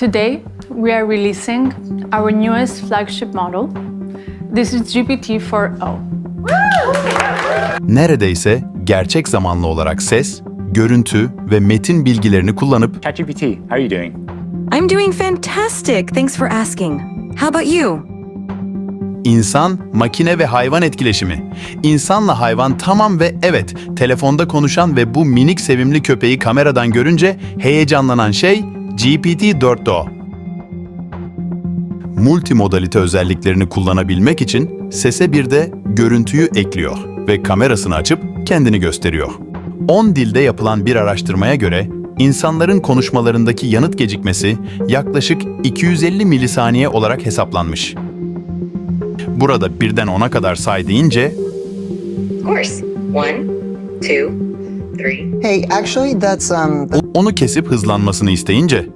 Today, we are releasing our newest flagship model. This is GPT-4o. Neredeyse gerçek zamanlı olarak ses, görüntü ve metin bilgilerini kullanıp ChatGPT, how are you doing? I'm doing fantastic. Thanks for asking. How about you? insan, makine ve hayvan etkileşimi. İnsanla hayvan tamam ve evet, telefonda konuşan ve bu minik sevimli köpeği kameradan görünce heyecanlanan şey GPT-4o. Multimodalite özelliklerini kullanabilmek için sese bir de görüntüyü ekliyor ve kamerasını açıp kendini gösteriyor. 10 dilde yapılan bir araştırmaya göre insanların konuşmalarındaki yanıt gecikmesi yaklaşık 250 milisaniye olarak hesaplanmış. Burada birden 10'a kadar say deyince Of course. One, two, three, Hey, actually, that's um. onu kesip hızlanmasını isteyince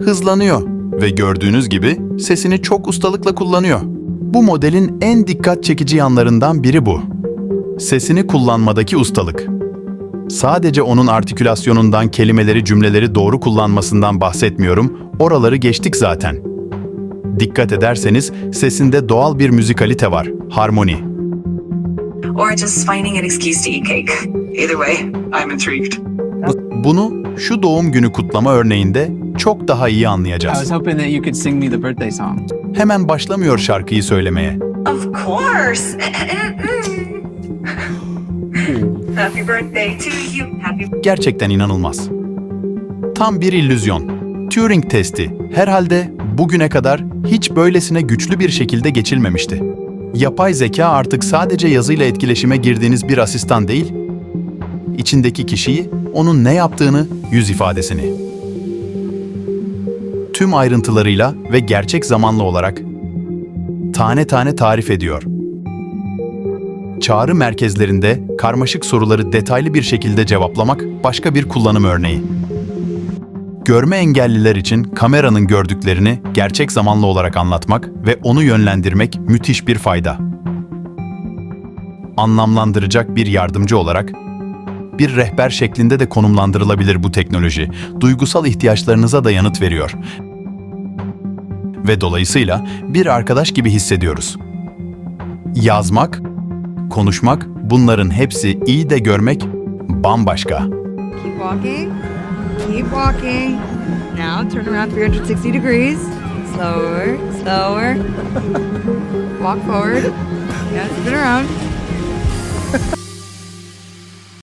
hızlanıyor ve gördüğünüz gibi sesini çok ustalıkla kullanıyor. Bu modelin en dikkat çekici yanlarından biri bu. Sesini kullanmadaki ustalık. Sadece onun artikülasyonundan kelimeleri cümleleri doğru kullanmasından bahsetmiyorum, oraları geçtik zaten. Dikkat ederseniz sesinde doğal bir müzikalite var, harmoni. or just finding an excuse to eat cake. Either way, I'm intrigued. Bunu şu doğum günü kutlama örneğinde çok daha iyi I was anlayacağız. hoping that you could sing me the birthday song. Hemen başlamıyor şarkıyı söylemeye. Of course. Happy birthday to you. Happy Gerçekten inanılmaz. Tam bir illüzyon. Turing testi herhalde bugüne kadar hiç böylesine güçlü bir şekilde geçilmemişti. Yapay zeka artık sadece yazıyla etkileşime girdiğiniz bir asistan değil, içindeki kişiyi, onun ne yaptığını, yüz ifadesini. Tüm ayrıntılarıyla ve gerçek zamanlı olarak tane tane tarif ediyor. Çağrı merkezlerinde karmaşık soruları detaylı bir şekilde cevaplamak başka bir kullanım örneği. Görme engelliler için kameranın gördüklerini gerçek zamanlı olarak anlatmak ve onu yönlendirmek müthiş bir fayda. Anlamlandıracak bir yardımcı olarak bir rehber şeklinde de konumlandırılabilir bu teknoloji. Duygusal ihtiyaçlarınıza da yanıt veriyor. Ve dolayısıyla bir arkadaş gibi hissediyoruz. Yazmak, konuşmak, bunların hepsi iyi de görmek bambaşka. Keep walking. Keep walking. Now turn around 360 degrees. Slower, slower. Walk forward. Yeah, spin around.